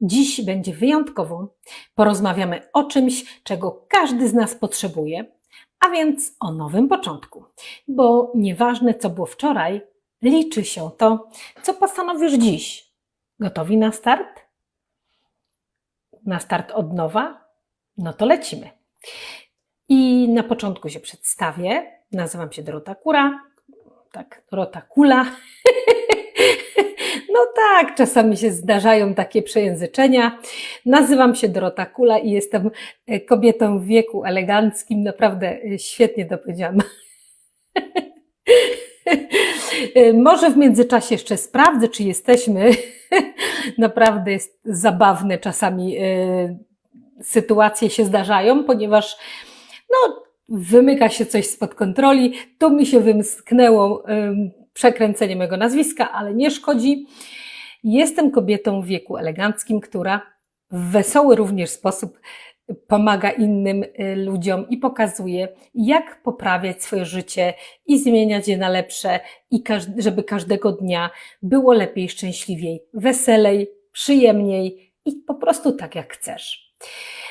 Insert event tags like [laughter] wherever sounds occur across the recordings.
Dziś będzie wyjątkowo. Porozmawiamy o czymś, czego każdy z nas potrzebuje, a więc o nowym początku. Bo nieważne, co było wczoraj, liczy się to, co postanowisz dziś. Gotowi na start? Na start od nowa? No to lecimy. I na początku się przedstawię. Nazywam się Dorota Kura. Tak, Dorota Kula. No tak, czasami się zdarzają takie przejęzyczenia. Nazywam się Dorota Kula i jestem e, kobietą w wieku eleganckim. Naprawdę e, świetnie to powiedziałam. [laughs] E, Może w międzyczasie jeszcze sprawdzę, czy jesteśmy. [laughs] Naprawdę jest zabawne czasami sytuacje się zdarzają, ponieważ no, wymyka się coś spod kontroli. Tu mi się wymsknęło przekręcenie mego nazwiska, ale nie szkodzi. Jestem kobietą w wieku eleganckim, która w wesoły również sposób pomaga innym y, ludziom i pokazuje, jak poprawiać swoje życie i zmieniać je na lepsze, i żeby każdego dnia było lepiej, szczęśliwiej, weselej, przyjemniej i po prostu tak, jak chcesz.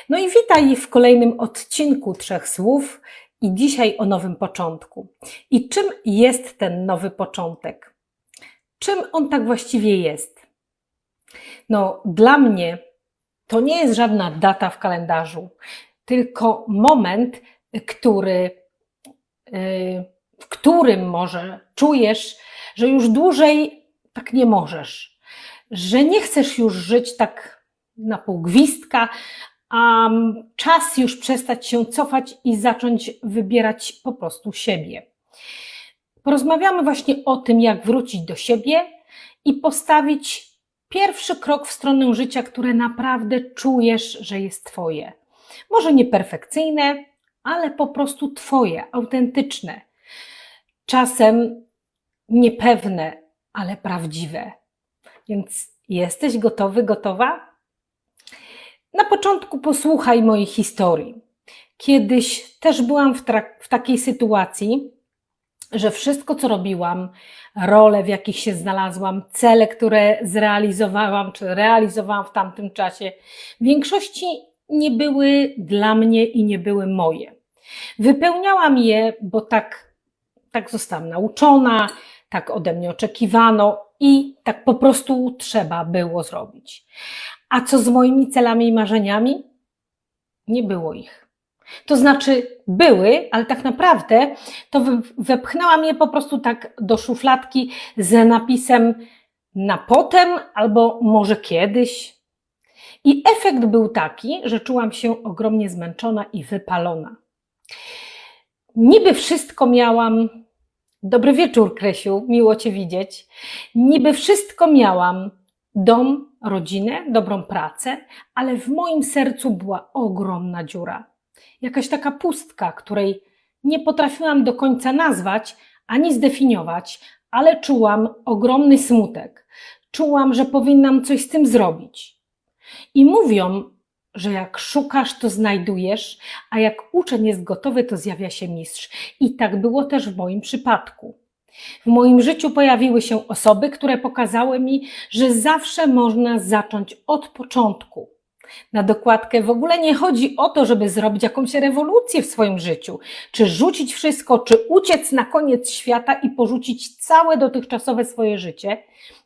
No i witaj w kolejnym odcinku Trzech Słów i dzisiaj o nowym początku. I czym jest ten nowy początek? Czym on tak właściwie jest? No, dla mnie to nie jest żadna data w kalendarzu, tylko moment, który, y, w którym może czujesz, że już dłużej tak nie możesz, że nie chcesz już żyć tak na pół gwizdka, a czas już przestać się cofać i zacząć wybierać po prostu siebie. Porozmawiamy właśnie o tym, jak wrócić do siebie i postawić pierwszy krok w stronę życia, które naprawdę czujesz, że jest Twoje. Może nie perfekcyjne, ale po prostu Twoje, autentyczne. Czasem niepewne, ale prawdziwe. Więc jesteś gotowy, gotowa? Na początku posłuchaj mojej historii. Kiedyś też byłam w, w takiej sytuacji, że wszystko, co robiłam, role, w jakich się znalazłam, cele, które zrealizowałam, czy realizowałam w tamtym czasie, w większości nie były dla mnie i nie były moje. Wypełniałam je, bo tak, tak zostałam nauczona, tak ode mnie oczekiwano i tak po prostu trzeba było zrobić. A co z moimi celami i marzeniami? Nie było ich. To znaczy były, ale tak naprawdę to wepchnęłam je po prostu tak do szufladki z napisem na potem albo może kiedyś. I efekt był taki, że czułam się ogromnie zmęczona i wypalona. Niby wszystko miałam. Dobry wieczór, Krysiu, miło Cię widzieć. Niby wszystko miałam. Dom, rodzinę, dobrą pracę, ale w moim sercu była ogromna dziura. Jakaś taka pustka, której nie potrafiłam do końca nazwać ani zdefiniować, ale czułam ogromny smutek. Czułam, że powinnam coś z tym zrobić. I mówią, że jak szukasz, to znajdujesz, a jak uczeń jest gotowy, to zjawia się mistrz. I tak było też w moim przypadku. W moim życiu pojawiły się osoby, które pokazały mi, że zawsze można zacząć od początku. Na dokładkę w ogóle nie chodzi o to, żeby zrobić jakąś rewolucję w swoim życiu, czy rzucić wszystko, czy uciec na koniec świata i porzucić całe dotychczasowe swoje życie.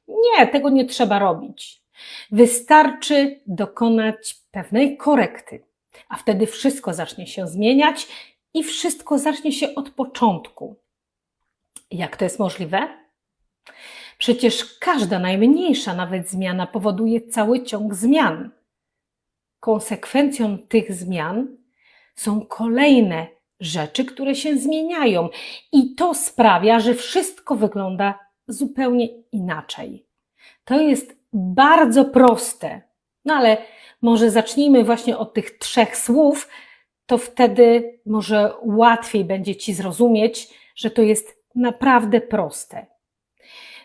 Nie, tego nie trzeba robić. Wystarczy dokonać pewnej korekty, a wtedy wszystko zacznie się zmieniać i wszystko zacznie się od początku. Jak to jest możliwe? Przecież każda najmniejsza nawet zmiana powoduje cały ciąg zmian. Konsekwencją tych zmian są kolejne rzeczy, które się zmieniają, i to sprawia, że wszystko wygląda zupełnie inaczej. To jest bardzo proste, no ale może zacznijmy właśnie od tych trzech słów, to wtedy może łatwiej będzie Ci zrozumieć, że to jest naprawdę proste.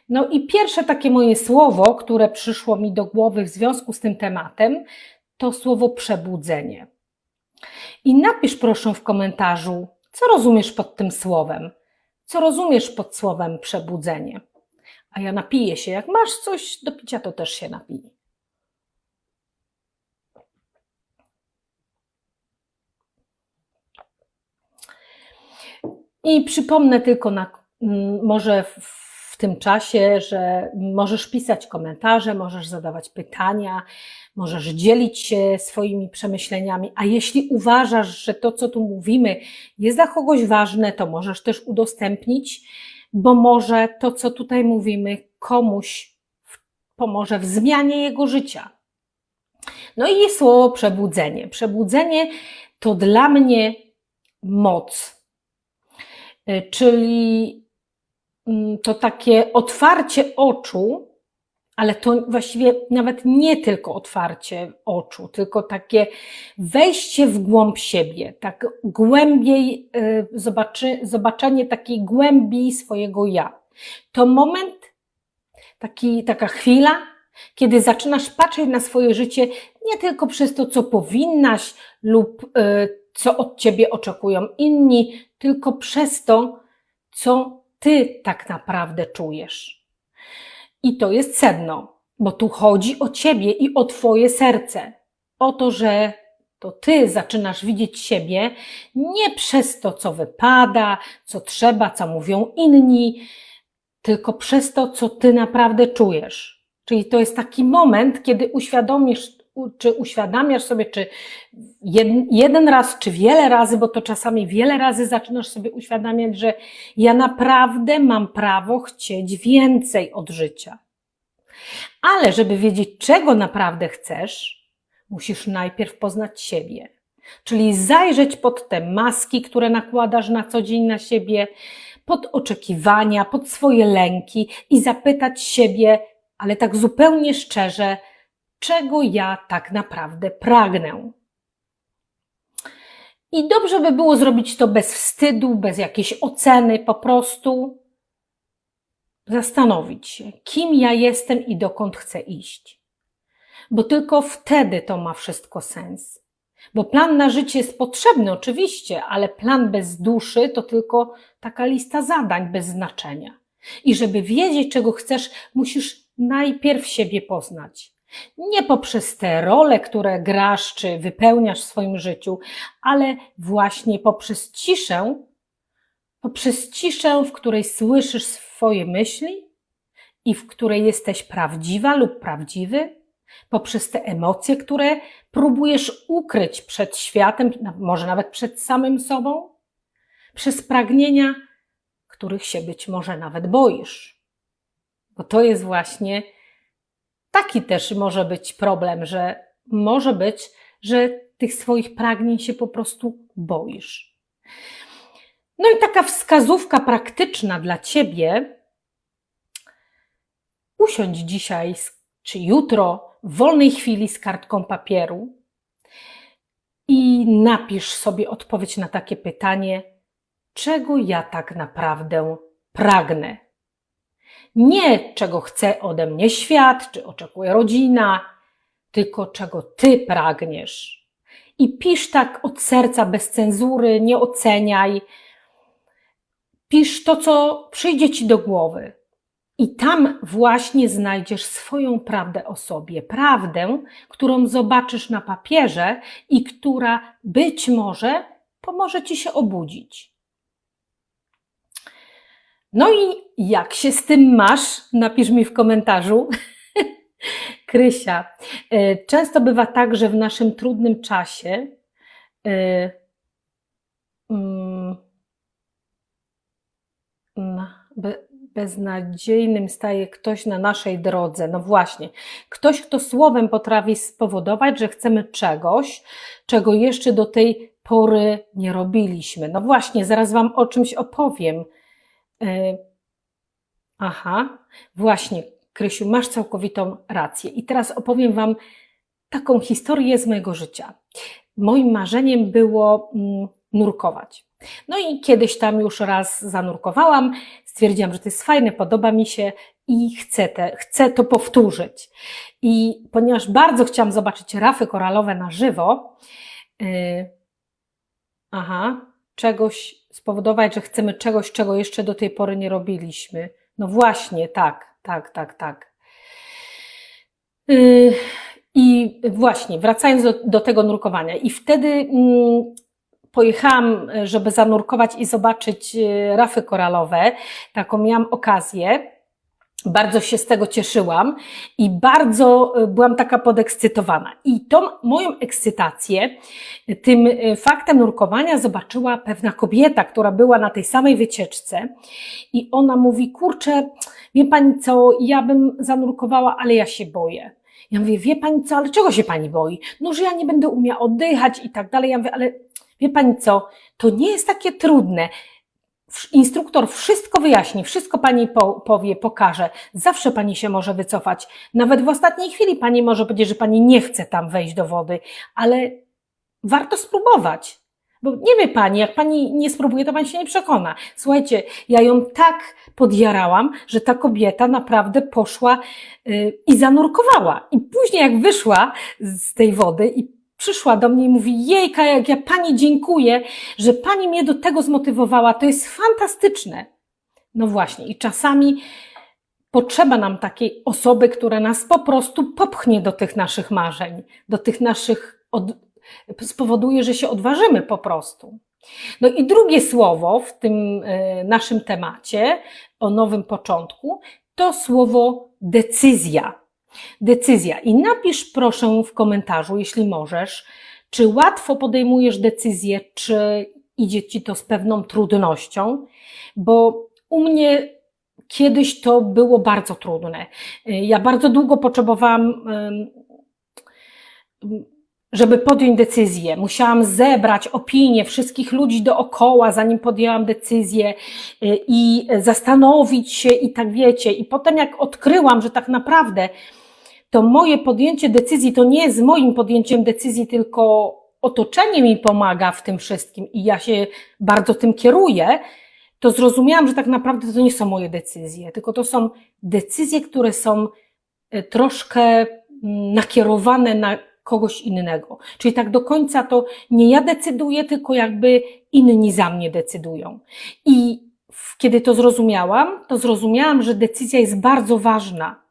No i pierwsze takie moje słowo, które przyszło mi do głowy w związku z tym tematem, to słowo przebudzenie. I napisz proszę w komentarzu, co rozumiesz pod tym słowem. Co rozumiesz pod słowem przebudzenie? A ja napiję się. Jak masz coś do picia, to też się napij. I przypomnę tylko na, może w, tym czasie, że możesz pisać komentarze, możesz zadawać pytania, możesz dzielić się swoimi przemyśleniami, a jeśli uważasz, że to, co tu mówimy, jest dla kogoś ważne, to możesz też udostępnić, bo może to, co tutaj mówimy, komuś pomoże w zmianie jego życia. No i słowo przebudzenie. Przebudzenie to dla mnie moc, czyli mm, to takie otwarcie oczu, ale to właściwie nawet nie tylko otwarcie oczu, tylko takie wejście w głąb siebie, tak głębiej, y, zobaczy, zobaczenie takiej głębi swojego ja. To moment, taki, taka chwila, kiedy zaczynasz patrzeć na swoje życie nie tylko przez to, co powinnaś lub y, co od ciebie oczekują inni, tylko przez to, co ty tak naprawdę czujesz. I to jest sedno, bo tu chodzi o ciebie i o twoje serce. O to, że to ty zaczynasz widzieć siebie nie przez to, co wypada, co trzeba, co mówią inni, tylko przez to, co ty naprawdę czujesz. Czyli to jest taki moment, kiedy uświadomisz, czy uświadamiasz sobie, czy jeden, jeden raz, czy wiele razy, bo to czasami wiele razy zaczynasz sobie uświadamiać, że ja naprawdę mam prawo chcieć więcej od życia. Ale żeby wiedzieć, czego naprawdę chcesz, musisz najpierw poznać siebie. Czyli zajrzeć pod te maski, które nakładasz na co dzień na siebie, pod oczekiwania, pod swoje lęki i zapytać siebie, ale tak zupełnie szczerze, czego ja tak naprawdę pragnę. I dobrze by było zrobić to bez wstydu, bez jakiejś oceny, po prostu zastanowić się, kim ja jestem i dokąd chcę iść. Bo tylko wtedy to ma wszystko sens. Bo plan na życie jest potrzebny, oczywiście, ale plan bez duszy to tylko taka lista zadań bez znaczenia. I żeby wiedzieć, czego chcesz, musisz najpierw siebie poznać. Nie poprzez te role, które grasz czy wypełniasz w swoim życiu, ale właśnie poprzez ciszę, poprzez ciszę, w której słyszysz swoje myśli i w której jesteś prawdziwa lub prawdziwy, poprzez te emocje, które próbujesz ukryć przed światem, może nawet przed samym sobą, przez pragnienia, których się być może nawet boisz. Bo to jest właśnie taki też może być problem, że może być, że tych swoich pragnień się po prostu boisz. No i taka wskazówka praktyczna dla ciebie. Usiądź dzisiaj czy jutro w wolnej chwili z kartką papieru i napisz sobie odpowiedź na takie pytanie, czego ja tak naprawdę pragnę. Nie czego chce ode mnie świat, czy oczekuje rodzina, tylko czego ty pragniesz. I pisz tak od serca, bez cenzury, nie oceniaj. Pisz to, co przyjdzie ci do głowy. I tam właśnie znajdziesz swoją prawdę o sobie. Prawdę, którą zobaczysz na papierze i która być może pomoże ci się obudzić. No i jak się z tym masz? Napisz mi w komentarzu. [laughs] Krysia, e, często bywa tak, że w naszym trudnym czasie e, mm, beznadziejnym staje ktoś na naszej drodze. No właśnie, ktoś, kto słowem potrafi spowodować, że chcemy czegoś, czego jeszcze do tej pory nie robiliśmy. No właśnie, zaraz Wam o czymś opowiem. E, aha, właśnie, Krysiu, masz całkowitą rację. I teraz opowiem Wam taką historię z mojego życia. Moim marzeniem było mm, nurkować. No i kiedyś tam już raz zanurkowałam, stwierdziłam, że to jest fajne, podoba mi się i chcę, te, chcę to powtórzyć. I ponieważ bardzo chciałam zobaczyć rafy koralowe na żywo, yy, aha, czegoś spowodować, że chcemy czegoś, czego jeszcze do tej pory nie robiliśmy. No właśnie, tak, tak, tak, tak. Yy, I właśnie, wracając do, do tego nurkowania, i wtedy mm, pojechałam, żeby zanurkować i zobaczyć e, rafy koralowe. Taką miałam okazję. Bardzo się z tego cieszyłam i bardzo e, byłam taka podekscytowana. I tą moją ekscytację tym faktem nurkowania zobaczyła pewna kobieta, która była na tej samej wycieczce i ona mówi, kurczę, wie pani co, ja bym zanurkowała, ale ja się boję. Ja mówię, wie pani co, ale czego się pani boi? No, że ja nie będę umiała oddychać i tak dalej. Ja mówię, ale wie pani co, to nie jest takie trudne. Instruktor wszystko wyjaśni, wszystko pani powie, pokaże. Zawsze pani się może wycofać. Nawet w ostatniej chwili pani może powiedzieć, że pani nie chce tam wejść do wody, ale warto spróbować. Bo nie wie pani, jak pani nie spróbuje, to pani się nie przekona. Słuchajcie, ja ją tak podjarałam, że ta kobieta naprawdę poszła yy, i zanurkowała. I później, jak wyszła z tej wody i przyszła do mnie i mówi: Jejka, jak ja pani dziękuję, że pani mnie do tego zmotywowała, to jest fantastyczne. No właśnie, i czasami potrzeba nam takiej osoby, która nas po prostu popchnie do tych naszych marzeń, do tych naszych od, spowoduje, że się odważymy po prostu. No i drugie słowo w tym e, naszym temacie o nowym początku to słowo decyzja. Decyzja. I napisz proszę w komentarzu, jeśli możesz, czy łatwo podejmujesz decyzję, czy idzie ci to z pewną trudnością, bo u mnie kiedyś to było bardzo trudne. E, ja bardzo długo potrzebowałam żeby podjąć decyzję. Musiałam zebrać opinię wszystkich ludzi dookoła, zanim podjęłam decyzję y, i zastanowić się i tak wiecie. I potem jak odkryłam, że tak naprawdę to moje podjęcie decyzji to nie jest moim podjęciem decyzji, tylko otoczenie mi pomaga w tym wszystkim i ja się bardzo tym kieruję, to zrozumiałam, że tak naprawdę to nie są moje decyzje, tylko to są decyzje, które są y, troszkę mm, nakierowane na kogoś innego. Czyli tak do końca to nie ja decyduję, tylko jakby inni za mnie decydują. I kiedy to zrozumiałam, to zrozumiałam, że decyzja jest bardzo ważna.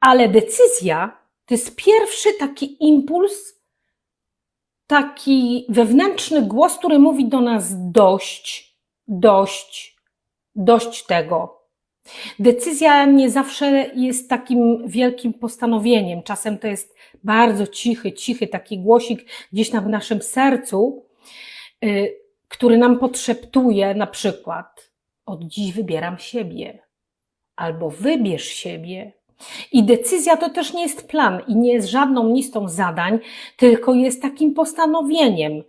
Ale decyzja to jest pierwszy taki impuls, taki wewnętrzny głos, który mówi do nas dość, dość, dość tego. Decyzja nie zawsze jest takim wielkim postanowieniem. Czasem to jest bardzo cichy, cichy taki głosik gdzieś tam w naszym sercu, y, który nam podszeptuje na przykład od dziś wybieram siebie albo wybierz siebie. I decyzja to też nie jest plan i nie jest żadną listą zadań, tylko jest takim postanowieniem,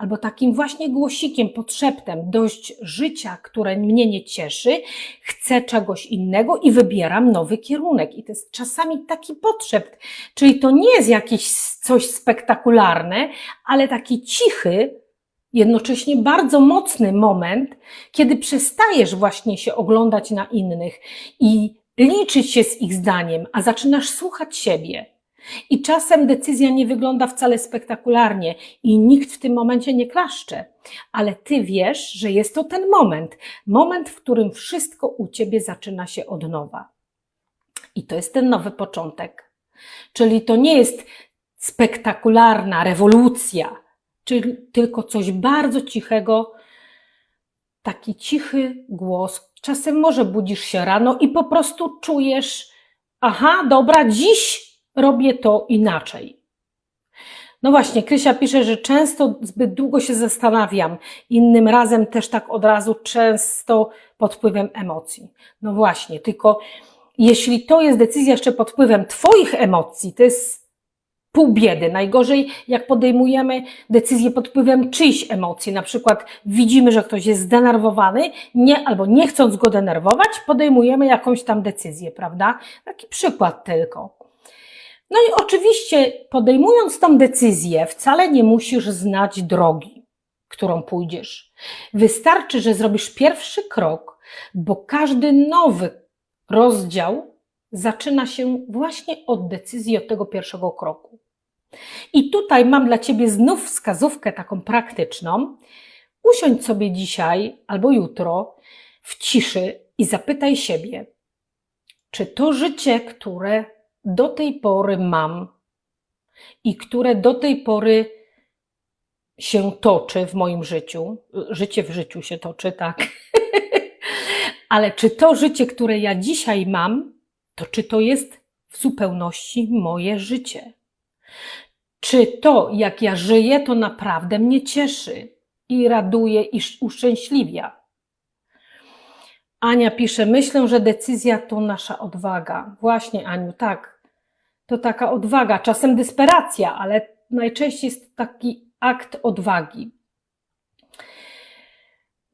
albo takim właśnie głosikiem, podszeptem dość życia, które mnie nie cieszy, chcę czegoś innego i wybieram nowy kierunek. I to jest czasami taki podszept, czyli to nie jest jakiś coś spektakularne, ale taki cichy, jednocześnie bardzo mocny moment, kiedy przestajesz właśnie się oglądać na innych i liczyć się z ich zdaniem, a zaczynasz słuchać siebie. I czasem decyzja nie wygląda wcale spektakularnie i nikt w tym momencie nie klaszcze, ale ty wiesz, że jest to ten moment, moment, w którym wszystko u ciebie zaczyna się od nowa. I to jest ten nowy początek. Czyli to nie jest spektakularna rewolucja, tylko coś bardzo cichego, taki cichy głos. Czasem może budzisz się rano i po prostu czujesz, aha, dobra, dziś robię to inaczej. No właśnie, Krysia pisze, że często zbyt długo się zastanawiam, innym razem też tak od razu, często pod wpływem emocji. No właśnie, tylko jeśli to jest decyzja jeszcze pod wpływem Twoich emocji, to jest pół biedy. Najgorzej, jak podejmujemy decyzję pod wpływem czyichś emocji. Na przykład widzimy, że ktoś jest zdenerwowany, nie, albo nie chcąc go denerwować, podejmujemy jakąś tam decyzję, prawda? Taki przykład tylko. No i oczywiście, podejmując tą decyzję, wcale nie musisz znać drogi, którą pójdziesz. Wystarczy, że zrobisz pierwszy krok, bo każdy nowy rozdział zaczyna się właśnie od decyzji, od tego pierwszego kroku. I tutaj mam dla Ciebie znów wskazówkę taką praktyczną. Usiądź sobie dzisiaj albo jutro w ciszy i zapytaj siebie, czy to życie, które do tej pory mam i które do tej pory się toczy w moim życiu. Życie w życiu się toczy, tak. [laughs] Ale czy to życie, które ja dzisiaj mam, to czy to jest w zupełności moje życie? Czy to, jak ja żyję, to naprawdę mnie cieszy i raduje i uszczęśliwia? Ania pisze, myślę, że decyzja to nasza odwaga. Właśnie, Aniu, tak. To taka odwaga, czasem desperacja, ale najczęściej jest taki akt odwagi.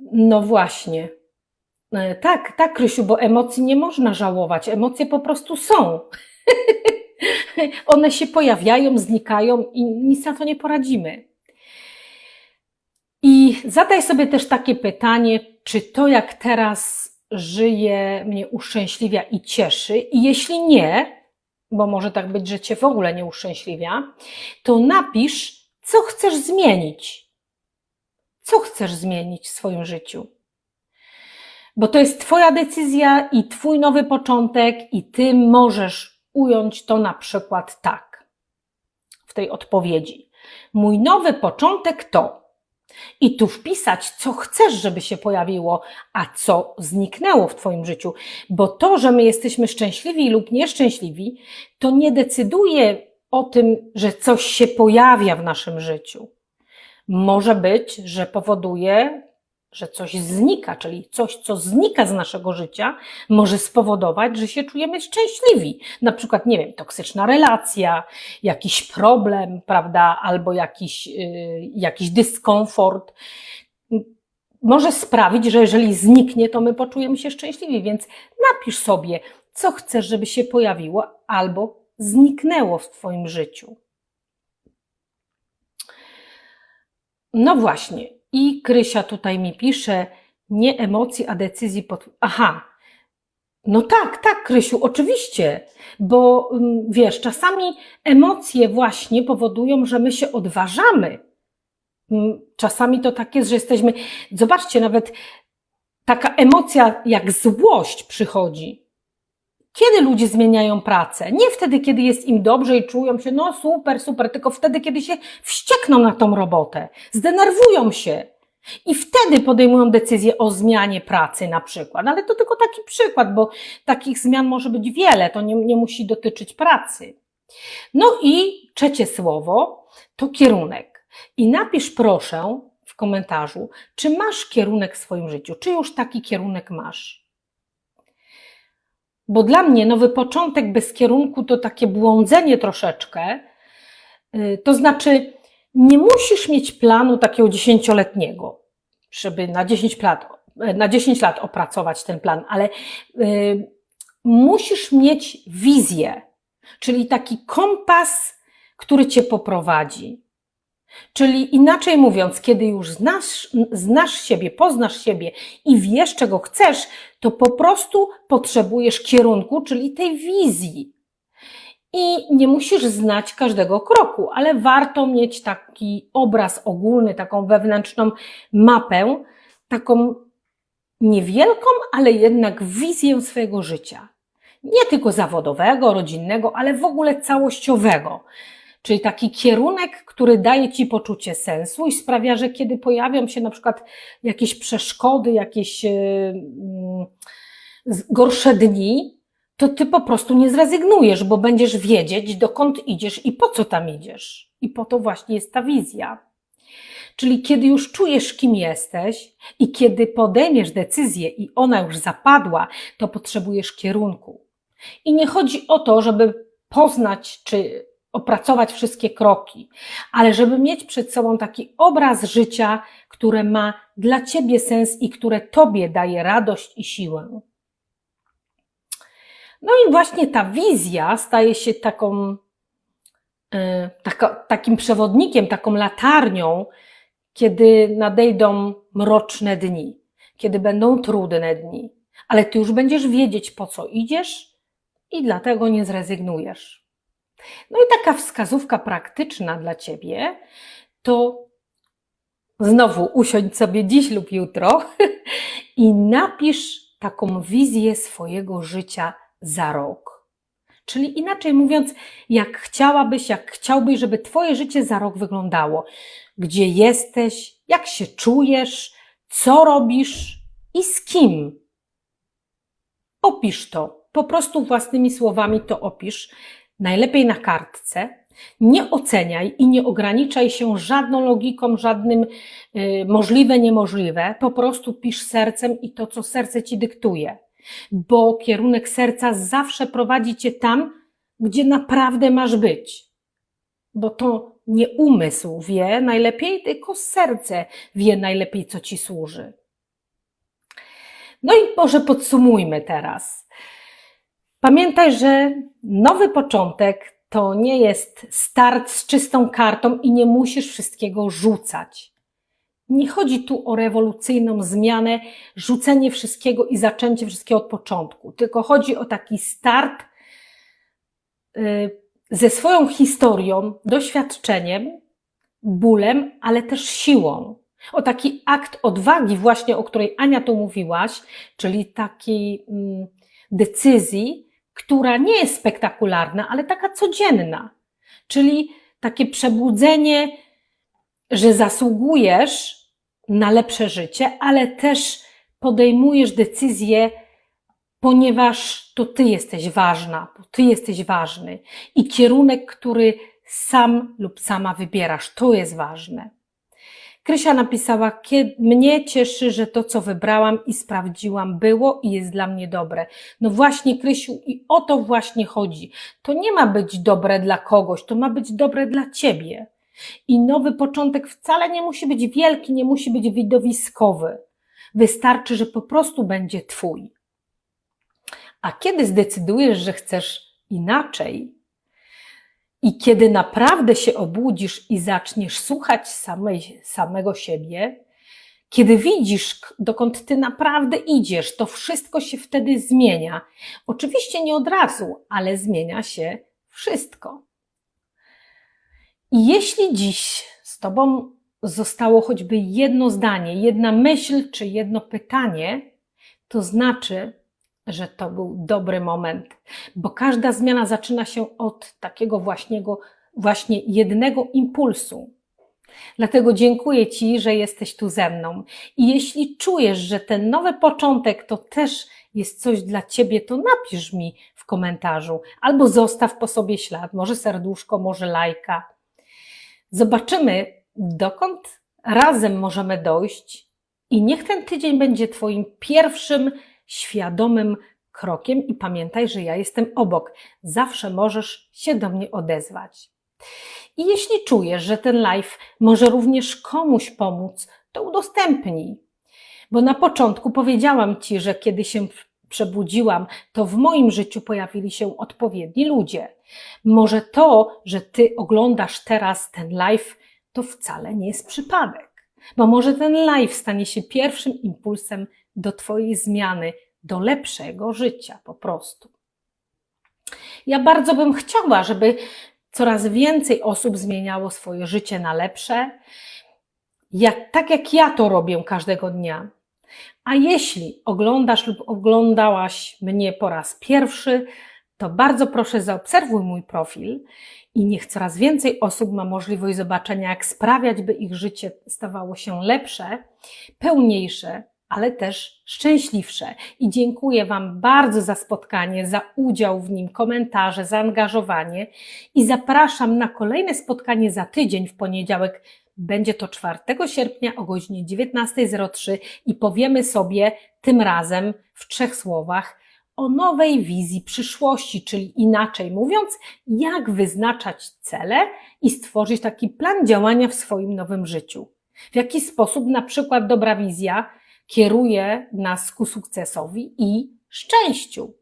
No właśnie. E, tak, tak, Krysiu, bo emocji nie można żałować. Emocje po prostu są. [laughs] One się pojawiają, znikają i nic na to nie poradzimy. I zadaj sobie też takie pytanie, czy to jak teraz żyję mnie uszczęśliwia i cieszy? I jeśli nie, bo może tak być, że cię w ogóle nie uszczęśliwia, to napisz, co chcesz zmienić. Co chcesz zmienić w swoim życiu? Bo to jest Twoja decyzja i Twój nowy początek, i Ty możesz ująć to na przykład tak w tej odpowiedzi. Mój nowy początek to. I tu wpisać, co chcesz, żeby się pojawiło, a co zniknęło w Twoim życiu. Bo to, że my jesteśmy szczęśliwi lub nieszczęśliwi, to nie decyduje o tym, że coś się pojawia w naszym życiu. Może być, że powoduje, że coś znika, czyli coś, co znika z naszego życia, może spowodować, że się czujemy szczęśliwi. Na przykład, nie wiem, toksyczna relacja, jakiś problem, prawda, albo jakiś, yy, jakiś dyskomfort. Może sprawić, że jeżeli zniknie, to my poczujemy się szczęśliwi, więc napisz sobie, co chcesz, żeby się pojawiło, albo zniknęło w Twoim życiu. No właśnie. I Krysia tutaj mi pisze, nie emocji, a decyzji pod. Aha. No tak, tak, Krysiu, oczywiście, bo mm, wiesz, czasami emocje właśnie powodują, że my się odważamy. Mm, czasami to tak jest, że jesteśmy. Zobaczcie, nawet taka emocja jak złość przychodzi. Kiedy ludzie zmieniają pracę? Nie wtedy, kiedy jest im dobrze i czują się, no super, super, tylko wtedy, kiedy się wściekną na tą robotę, zdenerwują się. I wtedy podejmują decyzję o zmianie pracy na przykład. Ale to tylko taki przykład, bo takich zmian może być wiele, to nie, nie musi dotyczyć pracy. No i trzecie słowo to kierunek. I napisz proszę w komentarzu, czy masz kierunek w swoim życiu, czy już taki kierunek masz. Bo dla mnie nowy początek bez kierunku to takie błądzenie troszeczkę. Y, to znaczy, nie musisz mieć planu takiego dziesięcioletniego, żeby na 10 lat, na 10 lat opracować ten plan, ale y, musisz mieć wizję, czyli taki kompas, który cię poprowadzi. Czyli inaczej mówiąc, kiedy już znasz, znasz siebie, poznasz siebie i wiesz, czego chcesz, to po prostu potrzebujesz kierunku, czyli tej wizji. I nie musisz znać każdego kroku, ale warto mieć taki obraz ogólny, taką wewnętrzną mapę, taką niewielką, ale jednak wizję swojego życia. Nie tylko zawodowego, rodzinnego, ale w ogóle całościowego. Czyli taki kierunek, który daje ci poczucie sensu i sprawia, że kiedy pojawią się na przykład jakieś przeszkody, jakieś e, mm, gorsze dni, to ty po prostu nie zrezygnujesz, bo będziesz wiedzieć, dokąd idziesz i po co tam idziesz. I po to właśnie jest ta wizja. Czyli kiedy już czujesz, kim jesteś i kiedy podejmiesz decyzję i ona już zapadła, to potrzebujesz kierunku. I nie chodzi o to, żeby poznać, czy opracować wszystkie kroki, ale żeby mieć przed sobą taki obraz życia, które ma dla ciebie sens i które tobie daje radość i siłę. No i właśnie ta wizja staje się taką, e, taka, takim przewodnikiem, taką latarnią, kiedy nadejdą mroczne dni, kiedy będą trudne dni. Ale ty już będziesz wiedzieć, po co idziesz i dlatego nie zrezygnujesz. No i taka wskazówka praktyczna dla Ciebie to znowu usiądź sobie dziś lub jutro [laughs] i napisz taką wizję swojego życia za rok. Czyli inaczej mówiąc, jak chciałabyś, jak chciałbyś, żeby Twoje życie za rok wyglądało. Gdzie jesteś, jak się czujesz, co robisz i z kim. Opisz to. Po prostu własnymi słowami to opisz. Najlepiej na kartce. Nie oceniaj i nie ograniczaj się żadną logiką, żadnym y, możliwe, niemożliwe. Po prostu pisz sercem i to, co serce ci dyktuje. Bo kierunek serca zawsze prowadzi cię tam, gdzie naprawdę masz być. Bo to nie umysł wie najlepiej, tylko serce wie najlepiej, co ci służy. No i może podsumujmy teraz. Pamiętaj, że nowy początek to nie jest start z czystą kartą i nie musisz wszystkiego rzucać. Nie chodzi tu o rewolucyjną zmianę, rzucenie wszystkiego i zaczęcie wszystkiego od początku, tylko chodzi o taki start y, ze swoją historią, doświadczeniem, bólem, ale też siłą. O taki akt odwagi, właśnie o której Ania tu mówiłaś, czyli takiej mm, decyzji, która nie jest spektakularna, ale taka codzienna. Czyli takie przebudzenie, że zasługujesz na lepsze życie, ale też podejmujesz decyzję, ponieważ to ty jesteś ważna, bo ty jesteś ważny i kierunek, który sam lub sama wybierasz, to jest ważne. Krysia napisała, mnie cieszy, że to, co wybrałam i sprawdziłam, było i jest dla mnie dobre. No właśnie, Krysiu, i o to właśnie chodzi. To nie ma być dobre dla kogoś, to ma być dobre dla ciebie. I nowy początek wcale nie musi być wielki, nie musi być widowiskowy. Wystarczy, że po prostu będzie twój. A kiedy zdecydujesz, że chcesz inaczej, i kiedy naprawdę się obudzisz i zaczniesz słuchać samej, samego siebie, kiedy widzisz, dokąd ty naprawdę idziesz, to wszystko się wtedy zmienia. Oczywiście nie od razu, ale zmienia się wszystko. I jeśli dziś z tobą zostało choćby jedno zdanie, jedna myśl czy jedno pytanie, to znaczy, że to był dobry moment, bo każda zmiana zaczyna się od takiego właśniego, właśnie jednego impulsu. Dlatego dziękuję Ci, że jesteś tu ze mną. I jeśli czujesz, że ten nowy początek to też jest coś dla Ciebie, to napisz mi w komentarzu albo zostaw po sobie ślad, może serduszko, może lajka. Zobaczymy, dokąd razem możemy dojść i niech ten tydzień będzie Twoim pierwszym świadomym krokiem i pamiętaj, że ja jestem obok. Zawsze możesz się do mnie odezwać. I jeśli czujesz, że ten live może również komuś pomóc, to udostępnij. Bo na początku powiedziałam Ci, że kiedy się przebudziłam, to w moim życiu pojawili się odpowiedni ludzie. Może to, że Ty oglądasz teraz ten live, to wcale nie jest przypadek. Bo może ten live stanie się pierwszym impulsem do Twojej zmiany, do lepszego życia po prostu. Ja bardzo bym chciała, żeby coraz więcej osób zmieniało swoje życie na lepsze, tak jak ja to robię każdego dnia. A jeśli oglądasz lub oglądałaś mnie po raz pierwszy, to bardzo proszę zaobserwuj mój profil i niech coraz więcej osób ma możliwość zobaczenia, jak sprawiać, by ich życie stawało się lepsze, pełniejsze, ale też szczęśliwsze. I dziękuję Wam bardzo za spotkanie, za udział w nim, komentarze, zaangażowanie i zapraszam na kolejne spotkanie za tydzień w poniedziałek. Będzie to 4 sierpnia o godzinie 19.03 i powiemy sobie tym razem w trzech słowach o nowej wizji przyszłości, czyli inaczej mówiąc, jak wyznaczać cele i stworzyć taki plan działania w swoim nowym życiu. W jaki sposób na przykład dobra wizja kieruje nas ku sukcesowi i szczęściu.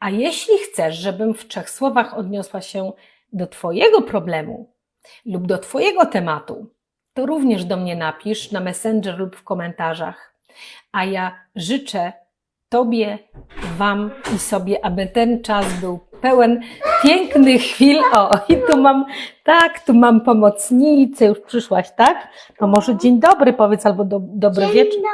A jeśli chcesz, żebym w trzech słowach odniosła się do Twojego problemu lub do Twojego tematu, to również do mnie napisz na Messenger lub w komentarzach. A ja życzę Tobie, Wam i sobie, aby ten czas był pełen pięknych chwil. O, i tu mam, tak, tu mam pomocnicę, już przyszłaś, tak? To może dzień dobry powiedz, albo do, dobry wieczór. [laughs]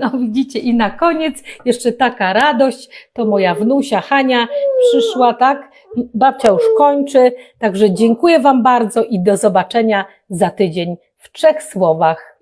No widzicie, i na koniec jeszcze taka radość, to moja wnusia Hania przyszła, tak? Babcia już kończy, także dziękuję Wam bardzo i do zobaczenia za tydzień w trzech słowach.